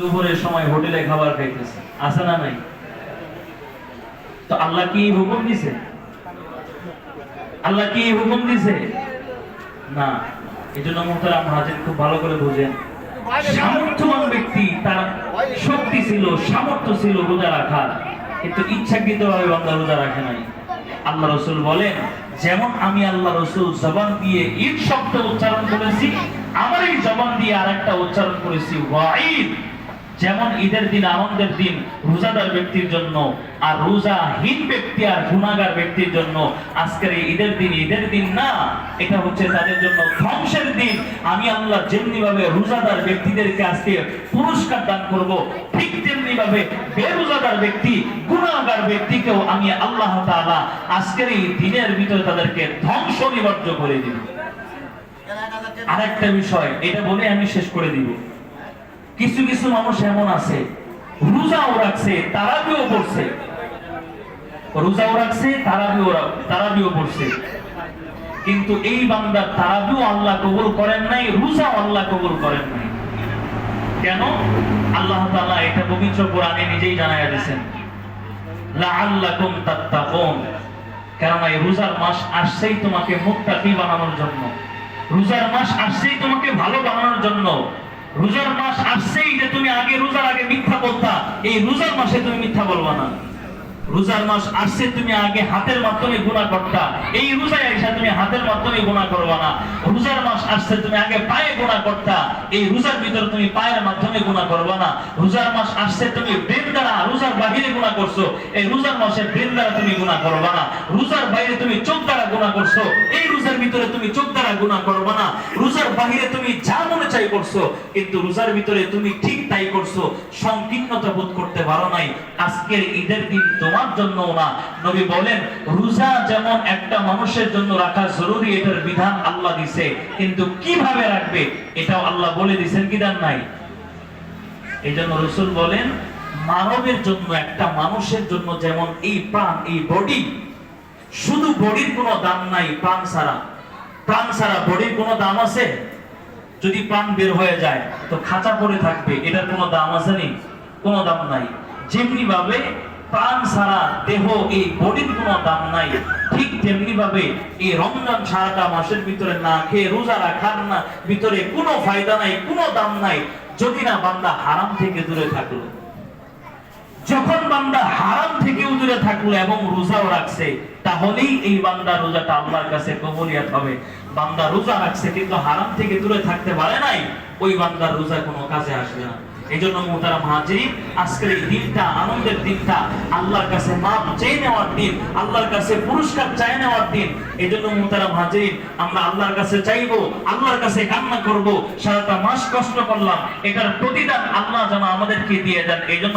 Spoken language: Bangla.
দুপুরের সময় হোটেলে খাবার খাইতেছে। আছে না নাই? তো আল্লাহ কি হুকুম দিছে? আল্লাহ কি হুকুম দিছে? না। এই জন্য মোহতারাম হাজির খুব ভালো করে বুঝেন। সামর্থ্যবান ব্যক্তি, তার শক্তি ছিল, সামর্থ্য ছিল রোজা রাখার। কিন্তু ইচ্ছাকৃত ভাবে বান্দা রোজা রাখে নাই। আল্লাহ রসুল বলেন, যেমন আমি আল্লাহ রসুল জবান দিয়ে ঈদ শব্দ উচ্চারণ করেছি আমার এই জবান দিয়ে আরেকটা উচ্চারণ করেছি, ওয়াঈদ। যেমন ঈদের দিন আনন্দের দিন, রোজাদার ব্যক্তির জন্য আর রোজাহীন ব্যক্তি আর গুণাগার ব্যক্তির জন্য আজকের এই ঈদের দিন ঈদের দিন না, এটা হচ্ছে তাদের জন্য ধ্বংসের দিন। আমি আল্লাহ যেমনি ভাবে রোজাদার ব্যক্তিদেরকে আজকে পুরস্কার দান করব, ঠিক তেমনি ভাবে বেরোজাদার ব্যক্তি গুণাগার ব্যক্তিকেও আমি আল্লাহ তাআলা আজকের এই দিনের ভিতরে তাদেরকে ধ্বংস নিবর্য করে দিব। আরেকটা বিষয়, এটা বলে আমি শেষ করে দিব। কিছু কিছু মানুষ এমন আছে, রোজাও রাখছে, তারাবিও পড়ছে। রোজাও রাখছে, তারাবিও তারাবিও পড়ছে। কিন্তু এই বান্দার তারাবিও আল্লাহ কবুল করেন নাই, রোজাও আল্লাহ কবুল করেন নাই। কেন? আল্লাহ তাআলা এটা পবিত্র কোরআনে নিজেই জানাইয়া দিয়েছেন। লাআল্লাকুম তাত্তাকুন। কারণ এই রোজার মাস আসছেই তোমাকে মুত্তাকি বানানোর জন্য। রোজার মাস আসছেই তোমাকে ভালো বানানোর জন্য। রোজার মাস আসছেই যে তুমি আগে রোজার আগে মিথ্যা বলতা, এই রোজার মাসে তুমি মিথ্যা বলবা না। রোজার মাস আসছে, তুমি আগে হাতের মাধ্যমে গুনাহ করতা। এই রোজায় এসে তুমি হাতের মাধ্যমে গুনাহ করবা না। রোজার মাস আসছে, তুমি আগে পায়ে গুনাহ করতা। এই রোজার ভিতরে তুমি পায়ের মাধ্যমে গুনাহ করবা না। রোজার মাস আসছে, তুমি ব্রেন দ্বারা রোজার বাহিরে গুণা করছ। এই রোজার মাসে ব্রেন দ্বারা তুমি গুণা করবা না। রোজার বাইরে তুমি চোখ দ্বারা গুণা করছ। এই রোজার ভিতরে তুমি চোখ দ্বারা গুনাহ করবা না। রোজার বাহিরে তুমি যা চাই করছ, কিন্তু রোজার ভিতরে তুমি ঠিক তাই করছ, সংকীর্ণতা বোধ করতে পারো নাই। আজকের ঈদের দিন তোমার জন্য না। নবী বলেন, রোজা যেমন একটা মানুষের জন্য রাখা জরুরি, এটার বিধান আল্লাহ দিছে। কিন্তু কীভাবে রাখবে, এটাও আল্লাহ বলে দিছেন, কি দেন নাই? এই জন্য রসুল বলেন, মানবের জন্য, একটা মানুষের জন্য যেমন এই প্রাণ, এই বডি, শুধু বডির কোনো দাম নাই, প্রাণ ছাড়া। প্রাণ ছাড়া বডির কোনো দাম আছে? যদি প্রাণ বের হয়ে যায়, তো খাঁচা পড়ে থাকবে। এটার কোনো দাম আছে নি? কোনো দাম নাই। যেমনি ভাবে প্রাণ ছাড়া দেহ এই বডির কোনো দাম নাই, ঠিক তেমনি ভাবে এই রমজান সারাটা মাসের ভিতরে না খেয়ে রোজা রাখার না, ভিতরে কোনো ফায়দা নাই, কোনো দাম নাই। যদি না বান্দা হারাম থেকে দূরে থাকল যখন বান্দা হারাম থেকে দূরে থাকল এবং রোজাও রাখছে, তাহলেই এই বান্দা রোজাটা আল্লাহর কাছে কবুলিয়াত হবে। বান্দা রোজা রাখছে, কিন্তু হারাম থেকে দূরে থাকতে পারে নাই, ওই বান্দার রোজা কোনো কাজে আসবে না। এই জন্য মোহতারাম হাজিরিন, আজকের এই দিনটা, আনন্দের দিনটা, আল্লাহর কাছে মাপ চেয়ে নেওয়ার দিন, আল্লাহর কাছে পুরস্কার চাই নেওয়ার দিন এই জন্য মোহতারাম হাজিরিন, আমরা আল্লাহর কাছে চাইব, আল্লাহর কাছে কান্না করব, সারাটা মাস কষ্ট করলাম, এটার প্রতিদান আল্লাহ যেন আমাদেরকে দিয়ে দেন এই